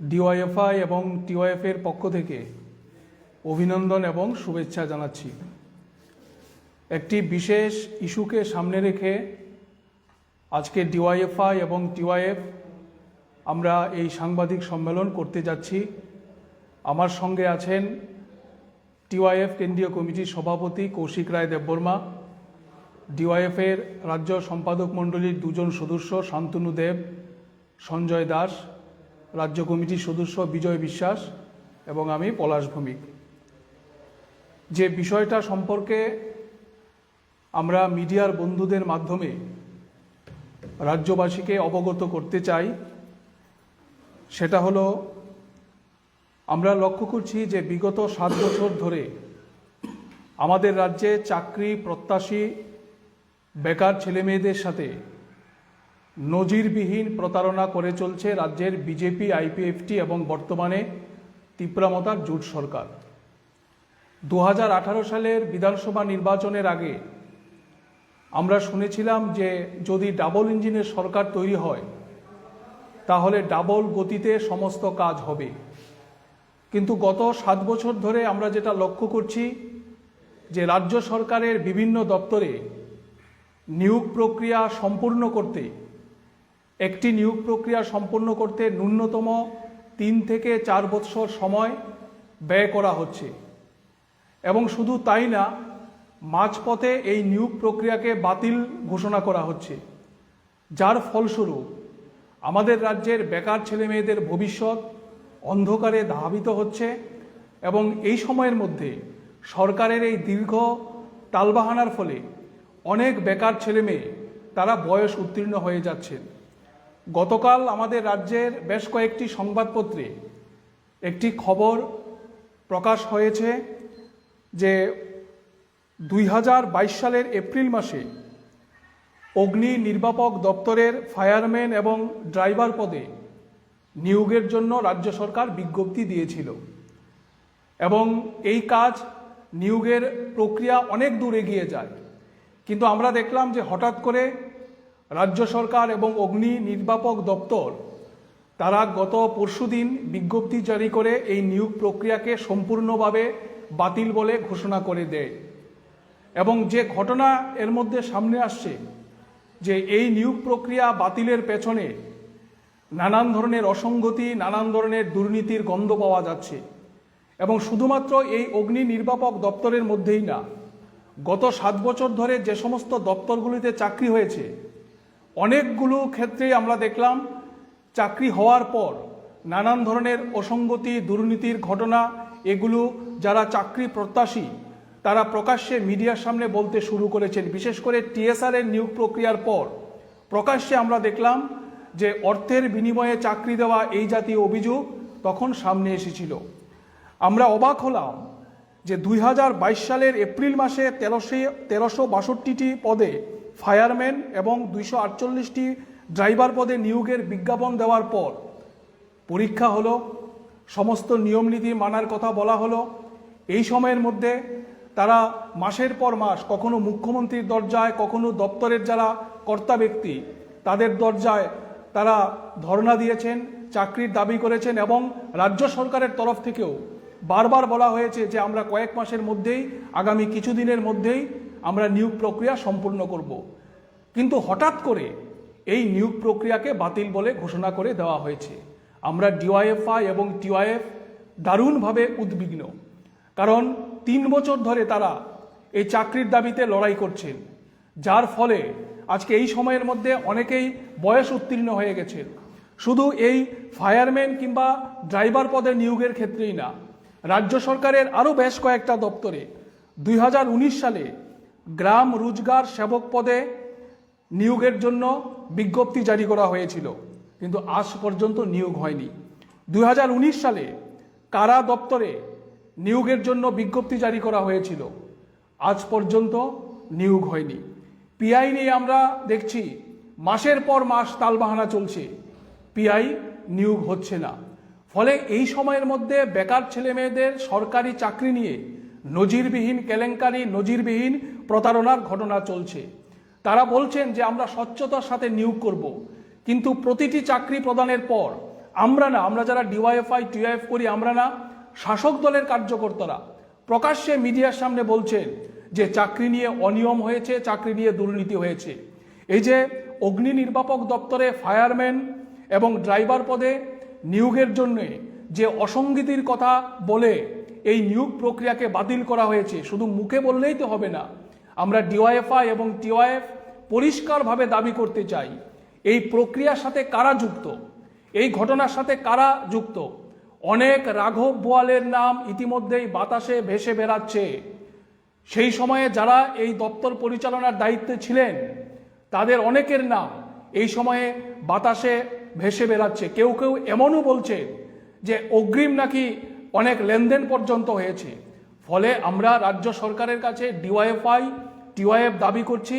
DYFI এবং টিওয়াইএফের পক্ষ থেকে অভিনন্দন এবং শুভেচ্ছা জানাচ্ছি। একটি বিশেষ ইস্যুকে সামনে রেখে আজকে ডিওয়াইএফআই এবং টিওয়াইএফ আমরা এই সাংবাদিক সম্মেলন করতে যাচ্ছি। আমার সঙ্গে আছেন টিওয়াইএফ কেন্দ্রীয় কমিটির সভাপতি কৌশিক রায় দেববর্মা ডিওয়াইএফের রাজ্য সম্পাদক মণ্ডলীর দুজন সদস্য শান্তনু দেব, সঞ্জয় দাস রাজ্য কমিটির সদস্য বিজয় বিশ্বাস এবং আমি পলাশ ভৌমিক। যে বিষয়টা সম্পর্কে আমরা মিডিয়ার বন্ধুদের মাধ্যমে রাজ্যবাসীকে অবগত করতে চাই, সেটা হলো আমরা লক্ষ্য করছি যে বিগত সাত বছর ধরে আমাদের রাজ্যে চাকরি, প্রত্যাশী, বেকার ছেলেমেয়েদের সাথে নজিরবিহীন প্রতারণা করে চলছে রাজ্যের বিজেপি, আইপিএফটি এবং বর্তমানে তিপ্রামতার জোট সরকার। দু হাজার আঠারো সালের বিধানসভা নির্বাচনের আগে আমরা শুনেছিলাম যে যদি ডাবল ইঞ্জিনের সরকার তৈরি হয়, তাহলে ডাবল গতিতে সমস্ত কাজ হবে। কিন্তু গত সাত বছর ধরে আমরা যেটা লক্ষ্য করছি, যে রাজ্য সরকারের বিভিন্ন দপ্তরে নিয়োগ প্রক্রিয়া সম্পূর্ণ করতে একটি নিয়োগ প্রক্রিয়া সম্পন্ন করতে ন্যূনতম তিন থেকে চার বৎসর সময় ব্যয় করা হচ্ছে। এবং শুধু তাই না, মাঝপথে এই নিয়োগ প্রক্রিয়াকে বাতিল ঘোষণা করা হচ্ছে। যার ফলস্বরূপ আমাদের রাজ্যের বেকার ছেলেমেয়েদের ভবিষ্যৎ অন্ধকারে ধাবিত হচ্ছে এবং এই সময়ের মধ্যে সরকারের এই দীর্ঘ টালবাহানার ফলে অনেক বেকার ছেলেমেয়ে তারা বয়স উত্তীর্ণ হয়ে যাচ্ছেন। গতকাল আমাদের রাজ্যের বেশ কয়েকটি সংবাদপত্রে একটি খবর প্রকাশ হয়েছে যে দুই হাজার বাইশ সালের এপ্রিল মাসে অগ্নি নির্বাপক দপ্তরের ফায়ারম্যান এবং ড্রাইভার পদে নিয়োগের জন্য রাজ্য সরকার বিজ্ঞপ্তি দিয়েছিল। এবং এই কাজ নিয়োগের প্রক্রিয়া অনেক দূর এগিয়ে যায়। কিন্তু আমরা দেখলাম যে হঠাৎ করে রাজ্য সরকার এবং অগ্নি নির্বাপক দপ্তর, তারা গত পরশুদিন বিজ্ঞপ্তি জারি করে এই নিয়োগ প্রক্রিয়াকে সম্পূর্ণভাবে বাতিল বলে ঘোষণা করে দেয়। এবং যে ঘটনা এর মধ্যে সামনে আসছে, যে এই নিয়োগ প্রক্রিয়া বাতিলের পেছনে নানান ধরনের অসঙ্গতি, নানান ধরনের দুর্নীতির গন্ধ পাওয়া যাচ্ছে। এবং শুধুমাত্র এই অগ্নি নির্বাপক দপ্তরের মধ্যেই না, গত সাত বছর ধরে যে সমস্ত দপ্তরগুলিতে চাকরি হয়েছে অনেকগুলো ক্ষেত্রেই আমরা দেখলাম চাকরি হওয়ার পর নানান ধরনের অসঙ্গতি, দুর্নীতির ঘটনা, এগুলো যারা চাকরি প্রত্যাশী, তারা প্রকাশ্যে মিডিয়ার সামনে বলতে শুরু করেছেন। বিশেষ করে টিএসআর এর নিয়োগ প্রক্রিয়ার পর প্রকাশ্যে আমরা দেখলাম যে অর্থের বিনিময়ে চাকরি দেওয়া এই জাতীয় অভিযোগ তখন সামনে এসেছিল। আমরা অবাক হলাম যে দুই হাজার বাইশ সালের এপ্রিল মাসে তেরোশো তেরোশো বাষট্টিটি পদে ফায়ারম্যান এবং দুইশো আটচল্লিশটি ড্রাইভার পদে নিয়োগের বিজ্ঞাপন দেওয়ার পর পরীক্ষা হলো, সমস্ত নিয়মনীতি মানার কথা বলা হলো। এই সময়ের মধ্যে তারা মাসের পর মাস কখনো মুখ্যমন্ত্রীর দরজায়, কখনো দপ্তরের যারা কর্তা ব্যক্তি, তাদের দরজায় তারা ধর্ণা দিয়েছেন, চাকরির দাবি করেছেন এবং রাজ্য সরকারের তরফ থেকেও বারবার বলা হয়েছে যে আমরা কয়েক মাসের মধ্যেই, আগামী কিছুদিনের মধ্যেই আমরা নিয়োগ প্রক্রিয়া সম্পূর্ণ করব। কিন্তু হঠাৎ করে এই নিয়োগ প্রক্রিয়াকে বাতিল বলে ঘোষণা করে দেওয়া হয়েছে। আমরা ডিওয়াইএফআই এবং টিওয়াইএফ দারুণভাবে উদ্বিগ্ন। কারণ তিন বছর ধরে তারা এই চাকরির দাবিতে লড়াই করছেন, যার ফলে আজকে এই সময়ের মধ্যে অনেকেই বয়স উত্তীর্ণ হয়ে গেছেন শুধু এই ফায়ারম্যান কিংবা ড্রাইভার পদে নিয়োগের ক্ষেত্রেই না, রাজ্য সরকারের আরও বেশ কয়েকটা দপ্তরে দুই হাজার উনিশ সালে গ্রাম রোজগার সেবক পদে নিয়োগের জন্য বিজ্ঞপ্তি জারি করা হয়েছিল, কিন্তু আজ পর্যন্ত নিয়োগ হয়নি। দু হাজার উনিশ সালে কারা দপ্তরে নিয়োগের জন্য বিজ্ঞপ্তি জারি করা হয়েছিল, আজ পর্যন্ত নিয়োগ হয়নি। পিআই নিয়ে আমরা দেখছি, মাসের পর মাস তালবাহানা চলছে, পিআই নিয়োগ হচ্ছে না। ফলে এই সময়ের মধ্যে বেকার ছেলে মেয়েদের সরকারি চাকরি নিয়ে নজিরবিহীন, কেলেঙ্কারি, নজিরবিহীন প্রতারণার ঘটনা চলছে। তারা বলছেন যে আমরা স্বচ্ছতার সাথে নিয়োগ করব। কিন্তু প্রতিটি চাকরি প্রদানের পর আমরা না, আমরা যারা ডিওয়াইএফআই টিওএফ করি, আমরা না শাসক দলের কার্যকর্তারা প্রকাশ্যে মিডিয়ার সামনে বলছেন যে চাকরি নিয়ে অনিয়ম হয়েছে, চাকরি নিয়ে দুর্নীতি হয়েছে। এই যে অগ্নি নির্বাপক দপ্তরে ফায়ারম্যান এবং ড্রাইভার পদে নিয়োগের জন্য যে অসঙ্গতির কথা বলে এই নিয়োগ প্রক্রিয়াকে বাতিল করা হয়েছে, শুধু মুখে বললেই তো হবে না। আমরা ডিওয়াইএফআই এবং টিওয়াইএফ পরিষ্কারভাবে দাবি করতে চাই, এই প্রক্রিয়ার সাথে কারা যুক্ত? এই ঘটনার সাথে কারা যুক্ত? অনেক রাঘব বোয়ালের নাম ইতিমধ্যেই বাতাসে ভেসে বেড়াচ্ছে। সেই সময়ে যারা এই দপ্তর পরিচালনার দায়িত্বে ছিলেন, তাদের অনেকের নাম এই সময়ে বাতাসে ভেসে বেড়াচ্ছে। কেউ কেউ এমনও বলছে যে অগ্রিম নাকি অনেক লেনদেন পর্যন্ত হয়েছে। ফলে আমরা রাজ্য সরকারের কাছে ডিওয়াইএফআই টিওয়াইএফ দাবি করছি,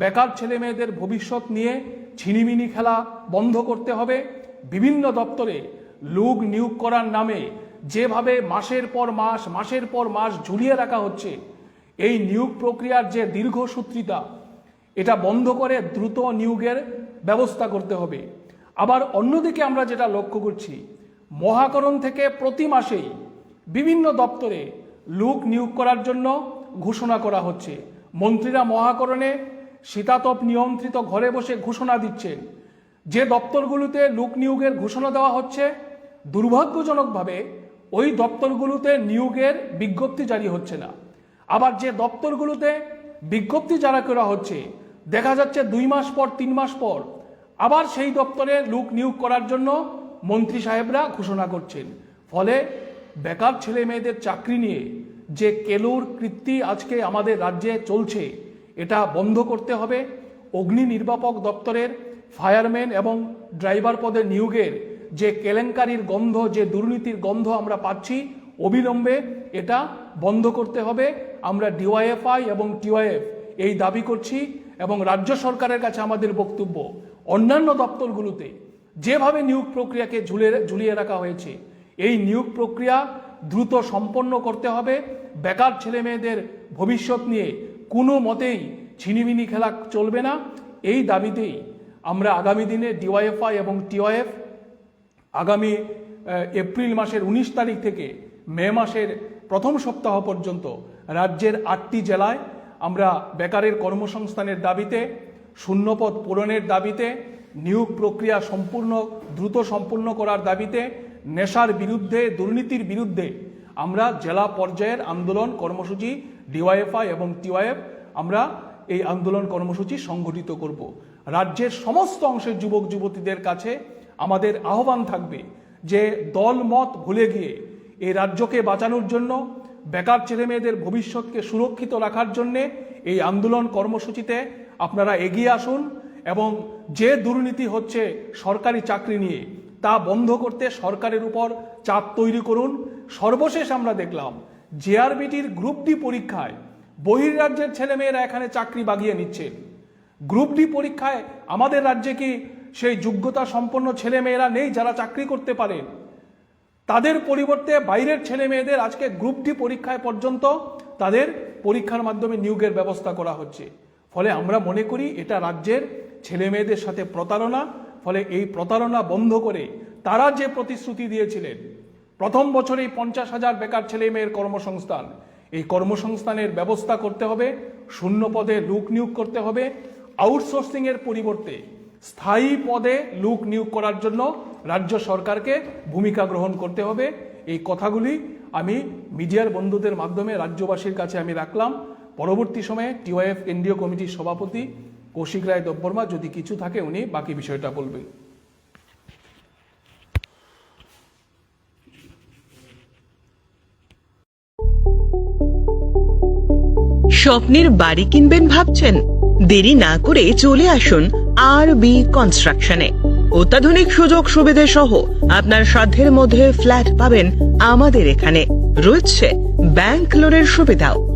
বেকার ছেলে মেয়েদের ভবিষ্যৎ নিয়ে ছিনিমিনি খেলা বন্ধ করতে হবে। বিভিন্ন দপ্তরে লোক নিয়োগ করার নামে যেভাবে মাসের পর মাস, মাসের পর মাস ঝুলিয়ে রাখা হচ্ছে, এই নিয়োগ প্রক্রিয়ার যে দীর্ঘসূত্রিতা এটা বন্ধ করে দ্রুত নিয়োগের ব্যবস্থা করতে হবে। আবার অন্যদিকে আমরা যেটা লক্ষ্য করছি, মহাকরণ থেকে প্রতি মাসেই বিভিন্ন দপ্তরে লোক নিয়োগ করার জন্য ঘোষণা করা হচ্ছে। মন্ত্রীরা মহাকরণে শীতাতপ নিয়ন্ত্রিত ঘরে বসে ঘোষণা দিচ্ছেন। যে দপ্তরগুলোতে লোক নিয়োগের ঘোষণা দেওয়া হচ্ছে, দুর্ভাগ্যজনকভাবে ওই দপ্তরগুলোতে নিয়োগের বিজ্ঞপ্তি জারি হচ্ছে না। আবার যে দপ্তরগুলোতে বিজ্ঞপ্তি জারি করা হচ্ছে, দেখা যাচ্ছে দুই মাস পর, তিন মাস পর, আবার সেই দপ্তরে লোক নিয়োগ করার জন্য মন্ত্রী সাহেবরা ঘোষণা করছেন। ফলে বেকার ছেলে মেয়েদের চাকরি নিয়ে যে কেলোর কৃত্তি আজকে আমাদের রাজ্যে চলছে, এটা বন্ধ করতে হবে। অগ্নি নির্বাপক দপ্তরের ফায়ারম্যান এবং ড্রাইভার পদে নিয়োগের যে কেলেঙ্কারির গন্ধ, যে দুর্নীতির গন্ধ আমরা পাচ্ছি, অবিলম্বে এটা বন্ধ করতে হবে। আমরা ডিওয়াইএফআই এবং টিওয়াইএফ এই দাবি করছি এবং রাজ্য সরকারের কাছে আমাদের বক্তব্য, অন্যান্য দপ্তরগুলোতে যেভাবে নিয়োগ প্রক্রিয়াকে ঝুলে, ঝুলিয়ে রাখা হয়েছে এই নিয়োগ প্রক্রিয়া দ্রুত সম্পন্ন করতে হবে। বেকার ছেলে মেয়েদের ভবিষ্যৎ নিয়ে কোনো মতেই ছিনিমিনি খেলা চলবে না। এই দাবিতেই আমরা আগামী দিনে ডিওয়াইএফআই এবং টিওয়াইএফ আগামী এপ্রিল মাসের উনিশ তারিখ থেকে মে মাসের প্রথম সপ্তাহ পর্যন্ত রাজ্যের আটটি জেলায় আমরা বেকারের কর্মসংস্থানের দাবিতে, শূন্যপদ পূরণের দাবিতে, নিয়োগ প্রক্রিয়া সম্পূর্ণ, দ্রুত সম্পূর্ণ করার দাবিতে নেশার বিরুদ্ধে, দুর্নীতির বিরুদ্ধে আমরা জেলা পর্যায়ের আন্দোলন কর্মসূচি, ডিওয়াইএফআই এবং টিওয়াইএফ আমরা এই আন্দোলন কর্মসূচি সংগঠিত করব। রাজ্যের সমস্ত অংশের যুবক, যুবতীদের কাছে আমাদের আহ্বান থাকবে যে দল মত ভুলে গিয়ে এই রাজ্যকে বাঁচানোর জন্য, বেকার ছেলেমেয়েদের ভবিষ্যৎকে সুরক্ষিত রাখার জন্যে এই আন্দোলন কর্মসূচিতে আপনারা এগিয়ে আসুন এবং যে দুর্নীতি হচ্ছে সরকারি চাকরি নিয়ে তা বন্ধ করতে সরকারের উপর চাপ তৈরি করুন। সর্বশেষ আমরা দেখলাম জেআরবিটির গ্রুপ ডি পরীক্ষায় বহির্রাজ্যের ছেলেমেয়েরা এখানে চাকরি বাগিয়ে নিচ্ছেন গ্রুপ ডি পরীক্ষায় আমাদের রাজ্যে কি সেই যোগ্যতা সম্পন্ন ছেলে মেয়েরা নেই যারা চাকরি করতে পারেন তাদের পরিবর্তে বাইরের ছেলে মেয়েদের আজকে গ্রুপ ডি পরীক্ষায় পর্যন্ত তাদের পরীক্ষার মাধ্যমে নিয়োগের ব্যবস্থা করা হচ্ছে। ফলে আমরা মনে করি এটা রাজ্যের ছেলে মেয়েদের সাথে প্রতারণা ফলে এই প্রতারণা বন্ধ করে তারা যে প্রতিশ্রুতি দিয়েছিলেন, প্রথম বছরেই পঞ্চাশ হাজার বেকার ছেলে মেয়ের কর্মসংস্থান, এই কর্মসংস্থানের ব্যবস্থা করতে হবে, শূন্য পদে লোক নিয়োগ করতে হবে আউটসোর্সিং এর পরিবর্তে স্থায়ী পদে লোক নিয়োগ করার জন্য রাজ্য সরকারকে ভূমিকা গ্রহণ করতে হবে। এই কথাগুলি আমি মিডিয়ার বন্ধুদের মাধ্যমে রাজ্যবাসীর কাছে আমি রাখলাম। পরবর্তী সময়ে টিওএফ কেন্দ্রীয় কমিটির সভাপতি কৌশিক রায় দেববর্মা যদি কিছু থাকে উনি বাকি বিষয়টা বলবেন। স্বপ্নের বাড়ি কিনবেন ভাবছেন? দেরি না করে চলে আসুন আর বি কনস্ট্রাকশনে অত্যাধুনিক সুযোগ সুবিধে সহ আপনার সাধ্যের মধ্যে ফ্ল্যাট পাবেন আমাদের এখানে। রয়েছে ব্যাংক লোনের সুবিধাও।